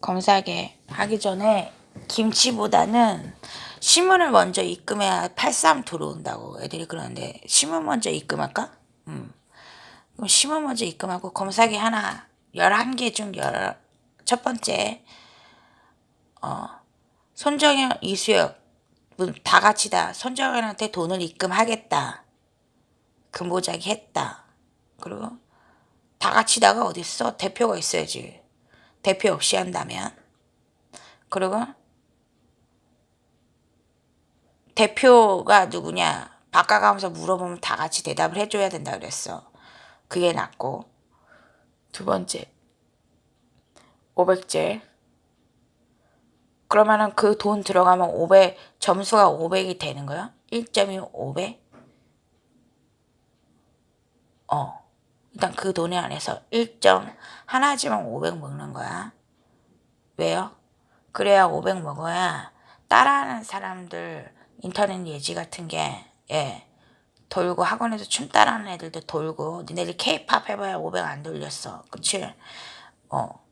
검사하게 하기 전에 김치보다는 신문을 먼저 입금해야 83 들어온다고 애들이 그러는데 신문 먼저 입금할까? 음. 그럼 신문 먼저 입금하고 검사기 하나 11개 중 열, 첫 번째 어, 손정현, 이수혁 문- 다 같이 다 손정현한테 돈을 입금하겠다. 근보자기 했다. 그리고 다 같이 다가 어딨어? 대표가 있어야지. 대표 없이 한다면. 그리고 대표가 누구냐 바꿔가면서 물어보면 다 같이 대답을 해줘야 된다 그랬어. 그게 낫고 두 번째 500제 그러면은 그 돈 들어가면 500 점수가 500이 되는 거야? 1점이 500? 어 일단 그 돈에 안에서 1점 하나지만 500 먹는 거야. 왜요? 그래야 500 먹어야 따라하는 사람들 인터넷 예지 같은 게 예. 돌고 학원에서 춤 따라하는 애들도 돌고 니네들 케이팝 해봐야 500 안 돌렸어. 그치? 어.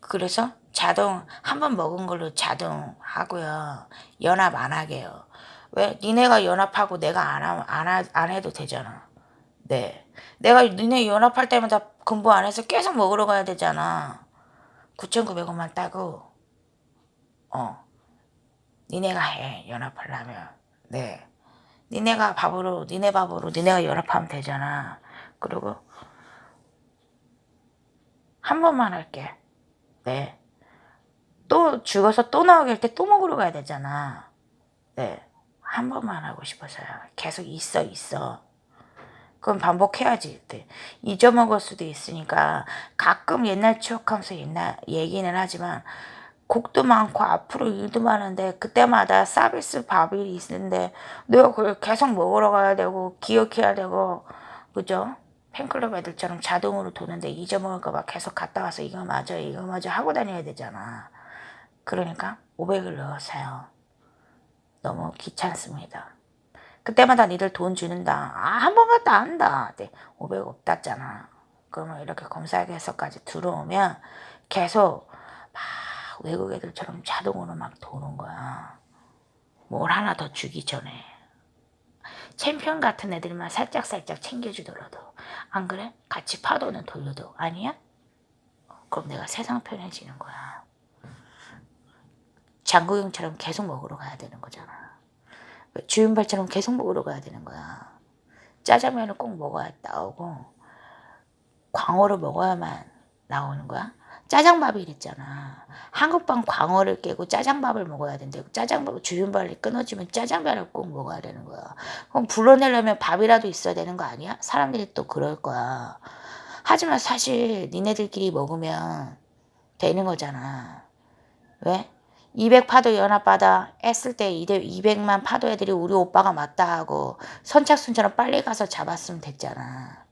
그래서 자동 한 번 먹은 걸로 자동 하고요. 연합 안 하게요. 왜? 니네가 연합하고 내가 안, 하, 안, 하, 안 해도 되잖아. 네. 내가 니네 연합할 때마다 근무 안 해서 계속 먹으러 가야 되잖아. 9,900원만 따고, 어. 니네가 해, 연합하려면. 네. 니네가 밥으로, 니네 밥으로 니네가 연합하면 되잖아. 그리고, 한 번만 할게. 네. 또 죽어서 또 나오게 할 때 또 먹으러 가야 되잖아. 네. 한 번만 하고 싶어서요. 계속 있어, 있어. 그럼 반복해야지. 네. 잊어먹을 수도 있으니까 가끔 옛날 추억하면서 옛날 얘기는 하지만 곡도 많고 앞으로 일도 많은데 그때마다 서비스 밥이 있는데 내가 그걸 계속 먹으러 가야 되고 기억해야 되고 그죠? 팬클럽 애들처럼 자동으로 도는데 잊어먹을까봐 계속 갔다 와서 이거 맞아 이거 맞아 하고 다녀야 되잖아. 그러니까 500을 넣으세요. 너무 귀찮습니다. 그때마다 니들 돈 주는다. 아, 한 번만 더 한다. 네, 500 없다잖아. 그러면 이렇게 검사에서까지 들어오면 계속 막 외국 애들처럼 자동으로 막 도는 거야. 뭘 하나 더 주기 전에. 챔피언 같은 애들만 살짝살짝 챙겨주더라도. 안 그래? 같이 파도는 돌려도. 아니야? 그럼 내가 세상 편해지는 거야. 장국영처럼 계속 먹으러 가야 되는 거잖아. 주윤발처럼 계속 먹으러 가야 되는 거야. 짜장면을 꼭 먹어야 나오고 광어를 먹어야만 나오는 거야. 짜장밥이 이랬잖아. 한국밥 광어를 깨고 짜장밥을 먹어야 된대. 짜장밥 주윤발이 끊어지면 짜장면을 꼭 먹어야 되는 거야. 그럼 불러내려면 밥이라도 있어야 되는 거 아니야? 사람들이 또 그럴 거야. 하지만 사실 니네들끼리 먹으면 되는 거잖아. 왜? 200 파도 연합받아 했을 때 200만 파도 애들이 우리 오빠가 맞다 하고 선착순처럼 빨리 가서 잡았으면 됐잖아.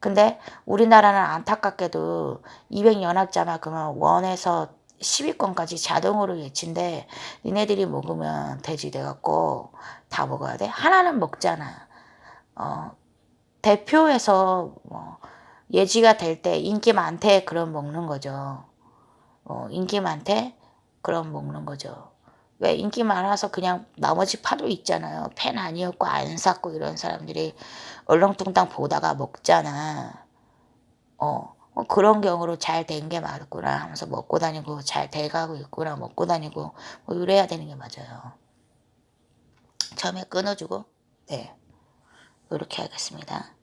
근데 우리나라는 안타깝게도 200 연합자만 그러면 원에서 10위권까지 자동으로 예친데 니네들이 먹으면 돼지 돼갖고 다 먹어야 돼? 하나는 먹잖아. 어, 대표에서 뭐 예지가 될 때 인기 많대 그럼 먹는 거죠. 어, 인기 많대 그럼 먹는 거죠. 왜 인기 많아서 그냥 나머지 파도 있잖아요. 팬 아니었고 안 샀고 이런 사람들이 얼렁뚱땅 보다가 먹잖아. 어, 어, 그런 경우로 잘 된 게 맞구나 하면서 먹고 다니고 잘 돼가고 있구나 먹고 다니고 뭐 이래야 되는 게 맞아요. 처음에 끊어주고 네 이렇게 하겠습니다.